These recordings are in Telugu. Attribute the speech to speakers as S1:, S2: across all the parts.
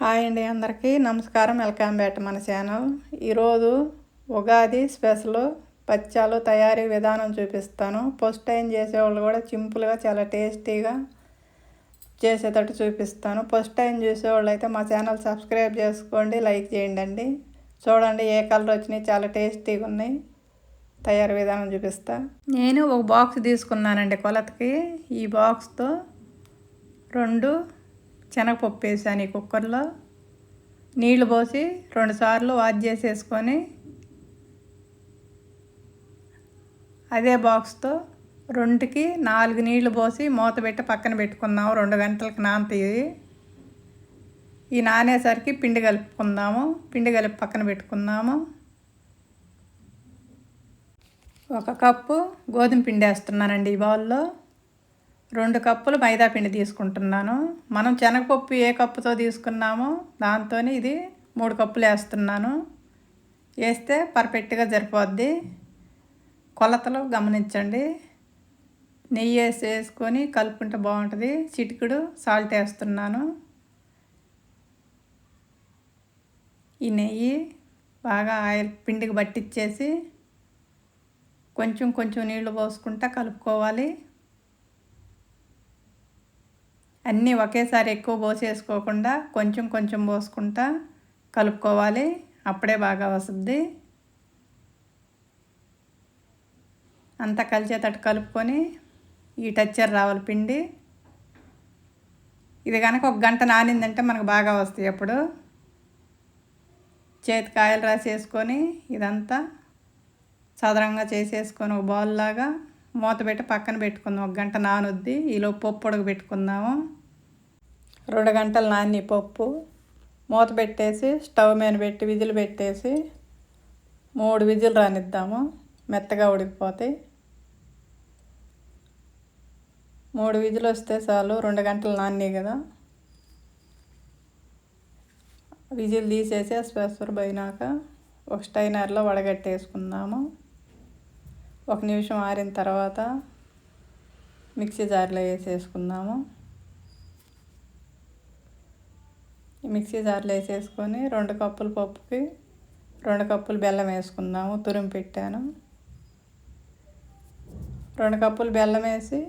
S1: హాయ్ అండి అందరికీ. నమస్కారం. వెల్కమ్ బ్యాక్ మన ఛానల్. ఈరోజు ఉగాది స్పెషల్ పచ్చాలు తయారీ విధానం చూపిస్తాను. ఫస్ట్ టైం చేసేవాళ్ళు కూడా సింపుల్గా చాలా టేస్టీగా చేసేటట్టు చూపిస్తాను. ఫస్ట్ టైం చూసేవాళ్ళు అయితే మా ఛానల్ సబ్స్క్రైబ్ చేసుకోండి లైక్ చేయండి అండి. చూడండి ఏ కలర్ వచ్చినాయి చాలా టేస్టీగా ఉన్నాయి. తయారీ విధానం చూపిస్తా. నేను ఒక బాక్స్ తీసుకున్నానండి కొలతకి. ఈ బాక్స్తో రెండు శనగపప్పు వేసాను ఈ కుక్కర్లో. నీళ్ళు పోసి రెండుసార్లు వాష్ చేసేసుకొని అదే బాక్స్తో రెండుకి నాలుగు నీళ్ళు పోసి మూత పెట్టి పక్కన పెట్టుకుందాము. రెండు గంటలకు నానతాయి ఈ నానేసరికి పిండి కలుపుకుందాము. పిండి కలిపి పక్కన పెట్టుకుందాము. ఒక కప్పు గోధుమ పిండి వేస్తున్నానండి ఈ బౌల్లో. రెండు కప్పులు మైదా పిండి తీసుకుంటున్నాను. మనం శనగపప్పు ఏ కప్పుతో తీసుకున్నామో దాంతో ఇది మూడు కప్పులు వేస్తున్నాను. వేస్తే పర్ఫెక్ట్గా సరిపోద్ది. కొలతలు గమనించండి. నెయ్యి వేసి వేసుకొని కలుపుకుంటే బాగుంటుంది. చిటికుడు సాల్ట్ వేస్తున్నాను. ఈ నెయ్యి బాగా ఆయిల్ పిండికి పట్టించేసి కొంచెం కొంచెం నీళ్ళు పోసుకుంటా కలుపుకోవాలి. అన్నీ ఒకేసారి ఎక్కువ పోసేసుకోకుండా కొంచెం కొంచెం పోసుకుంటా కలుపుకోవాలి. అప్పుడే బాగా వస్తుంది. అంతా కలిసేటట్టు కలుపుకొని ఈ టచ్చర్ రావాలి పిండి. ఇది కనుక ఒక గంట నానిందంటే మనకు బాగా వస్తాయి అప్పుడు. చేతి కాయలు రాసేసుకొని ఇదంతా చదరంగా చేసేసుకొని ఒక బౌల్ లాగా మూత పెట్టి పక్కన పెట్టుకుందాం. ఒక గంట నానుద్ది. ఈలో పప్పు ఉడక పెట్టుకుందాము రెండు గంటలు నాని పప్పు మూత పెట్టేసి స్టవ్ మీద పెట్టి విజిల్ పెట్టేసి మూడు విజిల్ రానిద్దాము. మెత్తగా ఉడికిపోతాయి. మూడు విజులు వస్తే చాలు. రెండు గంటలు నాన్నే కదా. విజిల్ తీసేసి స్పెసర్ పోయినాక ఒక స్టైనర్లో వడగట్టేసుకుందాము. ఒక నిమిషం ఆరిన తర్వాత మిక్సీ జార్లో వేసేసుకుందాము. మిక్సీ జార్లో వేసేసుకొని రెండు కప్పుల పప్పుకి రెండు కప్పులు బెల్లం వేసుకుందాము. తురిమి పెట్టాను. రెండు కప్పులు బెల్లం వేసి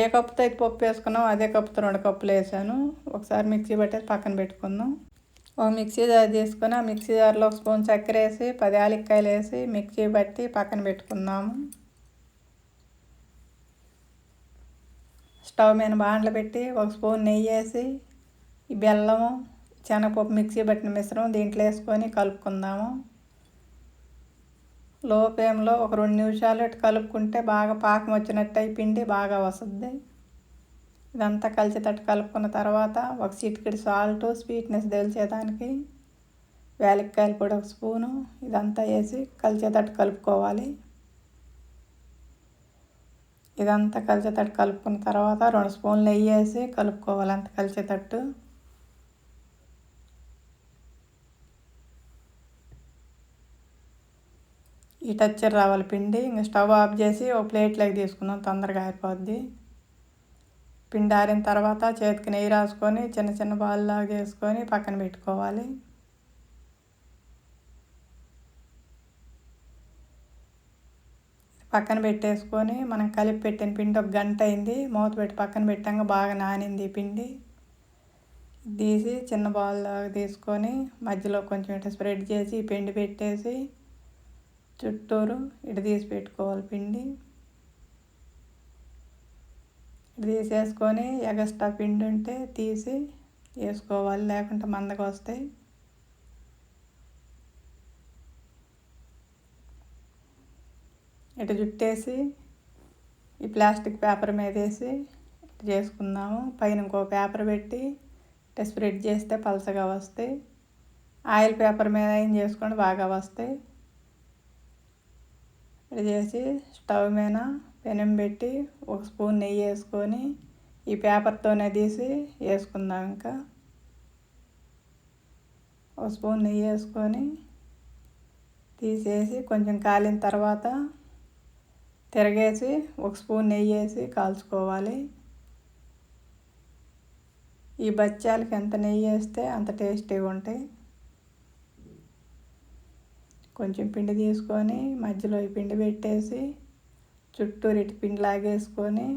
S1: ఏ కప్పుతో అయితే పప్పు వేసుకున్నాం అదే కప్పుతో రెండు కప్పులు వేసాను. ఒకసారి మిక్సీ పట్టేసి పక్కన పెట్టుకుందాం. ఒక మిక్సీ జార్ తీసుకొని ఆ మిక్సీ జార్లో ఒక స్పూన్ చక్కెర వేసి పది యాలక్కాయలు వేసి మిక్సీ పట్టి పక్కన పెట్టుకుందాము. స్టవ్ మీద బాండ్లు పెట్టి ఒక స్పూన్ నెయ్యి వేసి ఈ బెల్లం శనగపప్పు మిక్సీ పట్టిన మిశ్రమం దీంట్లో వేసుకొని కలుపుకుందాము. లో ఫ్లేమ్లో ఒక రెండు నిమిషాలు ఇటు కలుపుకుంటే బాగా పాకం వచ్చినట్టు పిండి బాగా వస్తుంది. ఇదంతా కలిసేటట్టు కలుపుకున్న తర్వాత ఒక చిటికెడు సాల్ట్ స్వీట్నెస్ తెలిసేదానికి వేలక్కాయలు పొడి ఒక స్పూను ఇదంతా వేసి కలిసేటట్టు కలుపుకోవాలి. ఇదంతా కలిసేటట్టు కలుపుకున్న తర్వాత రెండు స్పూన్లు నెయ్యి వేసి కలుపుకోవాలి అంత కలిసేటట్టు. ఈ టచ్చర్ రావాలి పిండి. ఇంకా స్టవ్ ఆఫ్ చేసి ఒక ప్లేట్లోకి తీసుకుందాం. తొందరగా అయిపోద్ది. పిండి ఆరిన తర్వాత చేతికి నెయ్యి రాసుకొని చిన్న చిన్న బాల్లాగా వేసుకొని పక్కన పెట్టుకోవాలి. పక్కన పెట్టేసుకొని మనం కలిపి పెట్టిన పిండి ఒక గంట అయింది. మూత పెట్టి పక్కన పెట్టాక బాగా నానింది పిండి. తీసి చిన్న బాల్ లాగా తీసుకొని మధ్యలో కొంచెం ఇట్లా స్ప్రెడ్ చేసి పిండి పెట్టేసి చుట్టూరు ఇటు తీసి పెట్టుకోవాలి పిండి. ఇటు తీసేసుకొని ఎగస్ట్రా పిండి ఉంటే తీసి వేసుకోవాలి లేకుంటే మందకు వస్తాయి. ఇటు చుట్టేసి ఈ ప్లాస్టిక్ పేపర్ మీద వేసి ఇటు చేసుకుందాము. పైన ఇంకో పేపర్ పెట్టి ఇటు స్ప్రెడ్ చేస్తే పలసగా వస్తాయి. ఆయిల్ పేపర్ మీద ఏం చేసుకోండి బాగా వస్తాయి. ఇది చేసి స్టవ్ మీద పెనం పెట్టి ఒక స్పూన్ నెయ్యి వేసుకొని ఈ పేపర్తోనే తీసి వేసుకుందాం ఇంకా ఒక స్పూన్ నెయ్యి వేసుకొని తీసేసి కొంచెం కాలిన తర్వాత తిరగేసి ఒక స్పూన్ నెయ్యి వేసి కాల్చుకోవాలి. ఈ బచ్చాలకి ఎంత నెయ్యి వేస్తే అంత టేస్టీగా ఉంటాయి. కొంచెం పిండి తీసుకొని మధ్యలో ఈ పిండి పెట్టేసి చుట్టూ ఇటు పిండి లాగేసుకొని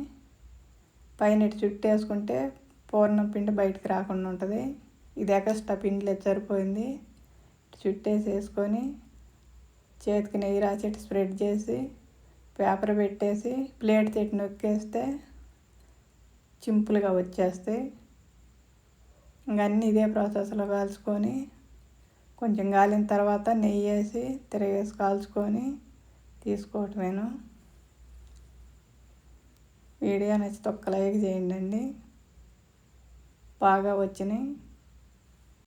S1: పైన ఇటు చుట్టూ వేసుకుంటే పూర్ణం పిండి బయటకు రాకుండా ఉంటుంది. ఇది ఎక్స్ట్రా పిండిలో సరిపోయింది. చుట్టేసి వేసుకొని చేతికి నెయ్యి రాసి స్ప్రెడ్ చేసి పేపర్ పెట్టేసి ప్లేట్ చెట్టు నొక్కేస్తే చింపులుగా వచ్చేస్తాయి. ఇంక అన్నీ ఇదే ప్రాసెస్లో కాల్చుకొని కొంచెం గాలిన తర్వాత నెయ్యి వేసి తిరగేసి కాల్చుకొని తీసుకోవటమేను. వీడియో నచ్చితే ఒక్క లైక్ చేయండి బాగా వచ్చినాయి.